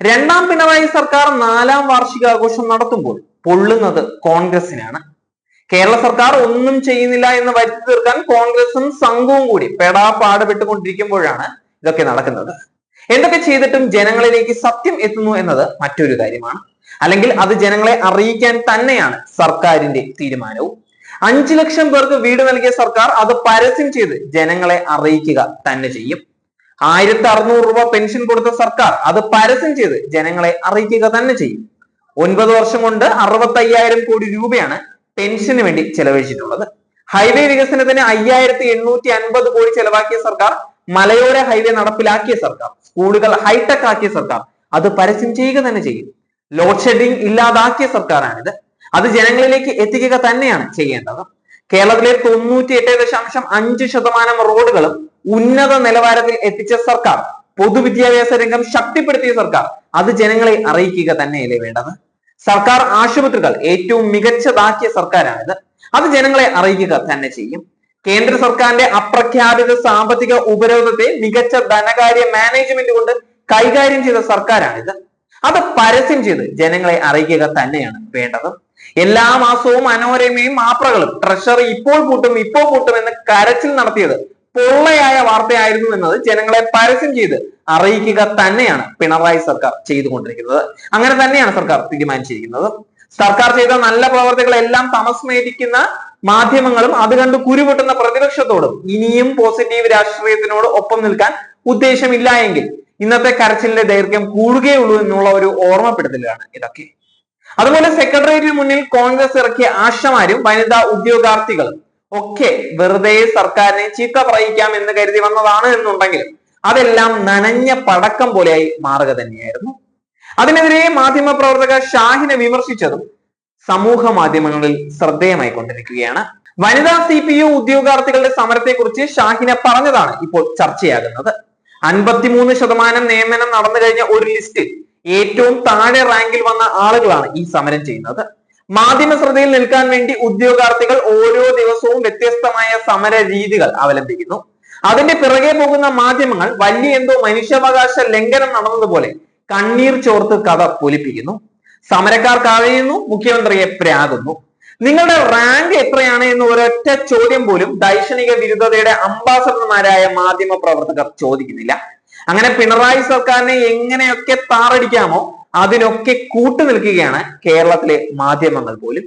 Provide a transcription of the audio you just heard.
രണ്ടാം പിണറായി സർക്കാർ നാലാം വാർഷികാഘോഷം നടത്തുമ്പോൾ പൊള്ളുന്നത് കോൺഗ്രസിനാണ്. കേരള സർക്കാർ ഒന്നും ചെയ്യുന്നില്ല എന്ന് വരുത്തി തീർക്കാൻ കോൺഗ്രസും സംഘവും കൂടി പെടാ പാടുപെട്ടുകൊണ്ടിരിക്കുമ്പോഴാണ് ഇതൊക്കെ നടക്കുന്നത്. എന്തൊക്കെ ചെയ്തിട്ടും ജനങ്ങളിലേക്ക് സത്യം എത്തുന്നു എന്നത് മറ്റൊരു കാര്യമാണ്. അല്ലെങ്കിൽ അത് ജനങ്ങളെ അറിയിക്കാൻ തന്നെയാണ് സർക്കാരിന്റെ തീരുമാനവും. അഞ്ചു ലക്ഷം പേർക്ക് വീട് നൽകിയ സർക്കാർ അത് പരസ്യം ചെയ്ത് ജനങ്ങളെ അറിയിക്കുക തന്നെ ചെയ്യും. ആയിരത്തി അറുന്നൂറ് രൂപ പെൻഷൻ കൊടുത്ത സർക്കാർ അത് പരസ്യം ചെയ്ത് ജനങ്ങളെ അറിയിക്കുക തന്നെ ചെയ്യും. ഒൻപത് വർഷം കൊണ്ട് അറുപത്തയ്യായിരം കോടി രൂപയാണ് പെൻഷന് വേണ്ടി ചെലവഴിച്ചിട്ടുള്ളത്. ഹൈവേ വികസനത്തിന് അയ്യായിരത്തി എണ്ണൂറ്റി അൻപത് കോടി ചെലവാക്കിയ സർക്കാർ മലയോര ഹൈവേ നടപ്പിലാക്കിയ സർക്കാർ സ്കൂളുകൾ ഹൈടെക് ആക്കിയ സർക്കാർ അത് പരസ്യം ചെയ്യുക തന്നെ ചെയ്യും. ലോഡ് ഷെഡിംഗ് ഇല്ലാതാക്കിയ സർക്കാരാണിത്. അത് ജനങ്ങളിലേക്ക് എത്തിക്കുക തന്നെയാണ് ചെയ്യേണ്ടത്. കേരളത്തിലെ തൊണ്ണൂറ്റി എട്ട് ദശാംശം അഞ്ച് ശതമാനം റോഡുകളും ഉന്നത നിലവാരത്തിൽ എത്തിച്ച സർക്കാർ പൊതുവിദ്യാഭ്യാസ രംഗം ശക്തിപ്പെടുത്തിയ സർക്കാർ അത് ജനങ്ങളെ അറിയിക്കുക തന്നെയല്ലേ വേണ്ടത്? സർക്കാർ ആശുപത്രികൾ ഏറ്റവും മികച്ചതാക്കിയ സർക്കാരാണിത്. അത് ജനങ്ങളെ അറിയിക്കുക തന്നെ ചെയ്യും. കേന്ദ്ര സർക്കാരിന്റെ അപ്രഖ്യാപിത സാമ്പത്തിക ഉപരോധത്തെ മികച്ച ധനകാര്യ മാനേജ്മെന്റ് കൊണ്ട് കൈകാര്യം ചെയ്ത സർക്കാരാണിത്. അത് പരസ്യം ചെയ്ത് ജനങ്ങളെ അറിയിക്കുക തന്നെയാണ് വേണ്ടത്. എല്ലാ മാസവും മനോരമയും മാപ്രകളും ട്രഷറി ഇപ്പോൾ കൂട്ടും ഇപ്പോൾ കൂട്ടും എന്ന് കരച്ചിൽ നടത്തിയത് പൊള്ളയായ വാർത്തയായിരുന്നു എന്നത് ജനങ്ങളെ പരസ്യം ചെയ്ത് അറിയിക്കുക തന്നെയാണ് പിണറായി സർക്കാർ ചെയ്തുകൊണ്ടിരിക്കുന്നത്. അങ്ങനെ തന്നെയാണ് സർക്കാർ തീരുമാനിച്ചിരിക്കുന്നത്. സർക്കാർ ചെയ്ത നല്ല പ്രവർത്തികളെല്ലാം തമസ്മേരിക്കുന്ന മാധ്യമങ്ങളും അത് കണ്ട് കുരുപൊട്ടുന്ന പ്രതിപക്ഷത്തോടും ഇനിയും പോസിറ്റീവ് രാഷ്ട്രീയത്തിനോട് ഒപ്പം നിൽക്കാൻ ഉദ്ദേശമില്ല എങ്കിൽ ഇന്നത്തെ കരച്ചിലിന്റെ ദൈർഘ്യം കൂടുകയുള്ളൂ എന്നുള്ള ഒരു ഓർമ്മപ്പെടുത്തലാണ് ഇതൊക്കെ. അതുപോലെ സെക്രട്ടേറിയറ്റിന് മുന്നിൽ കോൺഗ്രസ് ഇറക്കിയ ആശമാരും വനിതാ ഉദ്യോഗാർത്ഥികളും ഒക്കെ വെറുതെ സർക്കാരിനെ ചീത്ത പറയിക്കാം എന്ന് കരുതി വന്നതാണ് എന്നുണ്ടെങ്കിലും അതെല്ലാം നനഞ്ഞ പടക്കം പോലെയായി മാറുക തന്നെയായിരുന്നു. അതിനെതിരെ മാധ്യമ പ്രവർത്തക ഷാഹിനെ വിമർശിച്ചതും സമൂഹ മാധ്യമങ്ങളിൽ ശ്രദ്ധേയമായി കൊണ്ടിരിക്കുകയാണ്. വനിതാ സി പി യു ഉദ്യോഗാർത്ഥികളുടെ സമരത്തെക്കുറിച്ച് ഷാഹിന പറഞ്ഞതാണ് ഇപ്പോൾ ചർച്ചയാകുന്നത്. അൻപത്തിമൂന്ന് ശതമാനം നിയമനം നടന്നു കഴിഞ്ഞ ഒരു ലിസ്റ്റിൽ ഏറ്റവും താഴെ റാങ്കിൽ വന്ന ആളുകളാണ് ഈ സമരം ചെയ്യുന്നത്. മാധ്യമ ശ്രദ്ധയിൽ നിൽക്കാൻ വേണ്ടി ഉദ്യോഗാർത്ഥികൾ ഓരോ ദിവസവും വ്യത്യസ്തമായ സമര രീതികൾ അവലംബിക്കുന്നു. അതിന്റെ പിറകെ പോകുന്ന മാധ്യമങ്ങൾ വലിയ എന്തോ മനുഷ്യാവകാശ ലംഘനം നടന്നതുപോലെ കണ്ണീർ ചോർത്ത് കഥ പൊലിപ്പിക്കുന്നു. സമരക്കാർ കഴിയുന്നു മുഖ്യമന്ത്രിയെ പ്രാകുന്നു. നിങ്ങളുടെ റാങ്ക് എത്രയാണ് എന്ന് ഒരൊറ്റ ചോദ്യം പോലും ദൈക്ഷണിക വിരുദ്ധതയുടെ അംബാസഡർമാരായ മാധ്യമ പ്രവർത്തകർ ചോദിക്കുന്നില്ല. അങ്ങനെ പിണറായി സർക്കാരിനെ എങ്ങനെയൊക്കെ താറടിക്കാമോ അതിനൊക്കെ കൂട്ടു നിൽക്കുകയാണ് കേരളത്തിലെ മാധ്യമങ്ങൾ പോലും.